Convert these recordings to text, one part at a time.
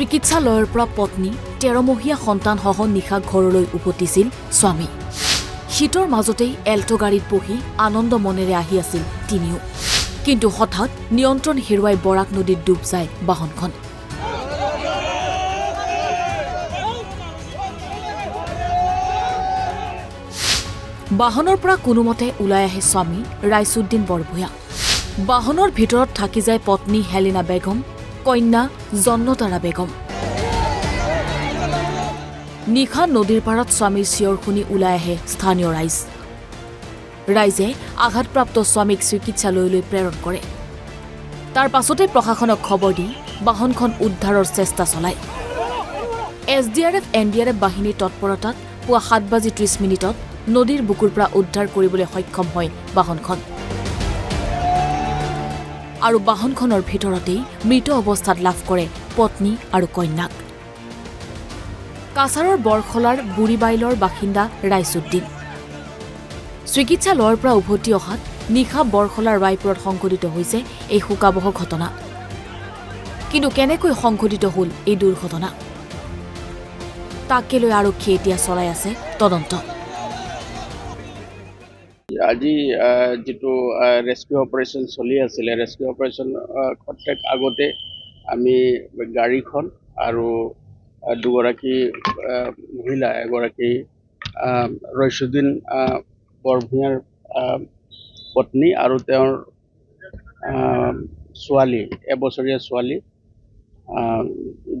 চিকিৎসালয়ৰ পৰা পত্নী তেৰমহীয়া সন্তানসহ নিশা ঘৰলৈ উভতিছিল স্বামী। শীতৰ মাজতেই এল্টো গাড়ীত বহি আনন্দ মনেৰে আহি আছিল তিনিও। কিন্তু হঠাৎ নিয়ন্ত্ৰণ হেৰুৱাই বৰাক নদীত ডুব যায় বাহনখন। বাহনৰ পৰা কোনোমতে ওলাই আহে স্বামী ৰাইচুদ্দিন বৰভূঞা। বাহনৰ ভিতৰত থাকি যায় পত্নী হেলিনা বেগম কন্যা জন্নতাৰা বেগম। নিশা নদীৰ পাৰত স্বামীৰ চিঞৰ শুনি ওলাই আহে স্থানীয় ৰাইজ। ৰাইজে আঘাতপ্ৰাপ্ত স্বামীক চিকিৎসালয়লৈ প্ৰেৰণ কৰে। তাৰ পাছতে প্ৰশাসনক খবৰ দি বাহনখন উদ্ধাৰৰ চেষ্টা চলায়। S D R F, N D R F বাহিনীৰ তৎপৰতাত পুৱা সাত বাজি ত্ৰিছ মিনিটত নদীৰ বুকুৰ পৰা উদ্ধাৰ কৰিবলৈ সক্ষম হয় বাহনখন। আৰু বাহনখনৰ ভিতৰতেই মৃত অৱস্থাত লাভ কৰে পত্নী আৰু কন্যাক। কাছাৰৰ বৰখলাৰ বুঢ়ীবাইলৰ বাসিন্দা ৰাইচুদ্দিন। চিকিৎসালয়ৰ পৰা উভতি অহাত নিশা বৰখলাৰ ৰায়পুৰত সংঘটিত হৈছে এই শোকাবহ ঘটনা। কিন্তু কেনেকৈ সংঘটিত হ'ল এই দুৰ্ঘটনা? তাকে লৈ আৰক্ষীয়ে এতিয়া চলাই আছে তদন্ত? আজি যিটো ৰেস্কিউ অপাৰেশ্যন চলি আছিলে ৰেস্কিউ অপাৰেশ্যন ক্ষেত্ৰত আগতে আমি গাড়ীখন আৰু দুগৰাকী মহিলা এগৰাকী ৰইচুদ্দিন বৰভূঞাৰ পত্নী আৰু তেওঁৰ ছোৱালী এবছৰীয়া ছোৱালী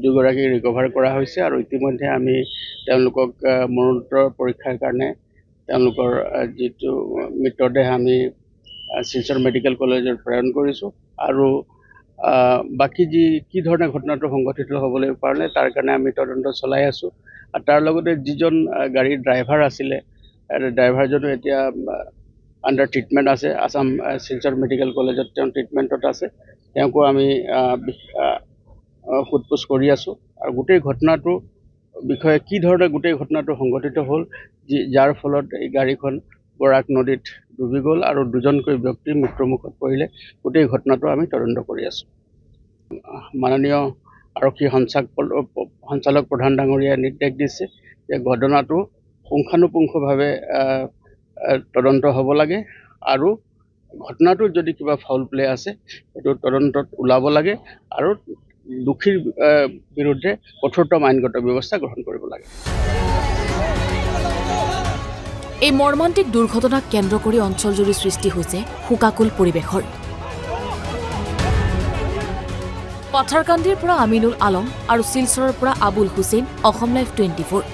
দুগৰাকী ৰিকভাৰ কৰা হৈছে আৰু ইতিমধ্যে আমি তেওঁলোকক মৰণোত্তৰ পৰীক্ষাৰ কাৰণে তেওঁলোকৰ যিটো মৃতদেহ আমি শিলচৰ মেডিকেল কলেজত প্ৰেৰণ কৰিছোঁ আৰু বাকী যি কি ধৰণে ঘটনাটো সংঘটিত হ'বলৈ পাৰিলে তাৰ কাৰণে আমি তদন্ত চলাই আছোঁ। আৰু তাৰ লগতে যিজন গাড়ীৰ ড্ৰাইভাৰ আছিলে ড্ৰাইভাৰজনো এতিয়া আণ্ডাৰ ট্ৰিটমেণ্ট আছে। আছাম শিলচৰ মেডিকেল কলেজত তেওঁ ট্ৰিটমেণ্টত আছে। তেওঁকো আমি আহ, সোধ-পোছ কৰি আছোঁ। আৰু গোটেই ঘটনাটো বিষয়ে কি ধৰণে গোটেই ঘটনাটো সংঘটিত হ'ল যি যাৰ ফলত এই গাড়ীখন বৰাক নদীত ডুবি গ'ল আৰু দুজনকৈ ব্যক্তি মৃত্যুমুখত পৰিলে গোটেই ঘটনাটো আমি তদন্ত কৰি আছোঁ। মাননীয় আৰক্ষী সঞ্চালক সঞ্চালক প্ৰধান ডাঙৰীয়াই নিৰ্দেশ দিছে যে ঘটনাটো পুংখানুপুংখভাৱে তদন্ত হ'ব লাগে আৰু ঘটনাটোত যদি কিবা ফাউল প্লে আছে সেইটো তদন্তত ওলাব লাগে আৰু দোষীৰ বিৰুদ্ধে কঠোৰতম আইনগত ব্যৱস্থা গ্ৰহণ কৰিব লাগে। এই মৰ্মান্তিক দুৰ্ঘটনাক কেন্দ্ৰ কৰি অঞ্চলজুৰি সৃষ্টি হৈছে শোকাকুল পৰিৱেশৰ। পাথাৰকান্দিৰ পৰা আমিনুল আলম আৰু শিলচৰৰ পৰা Abul Hussain, Asom live twenty four.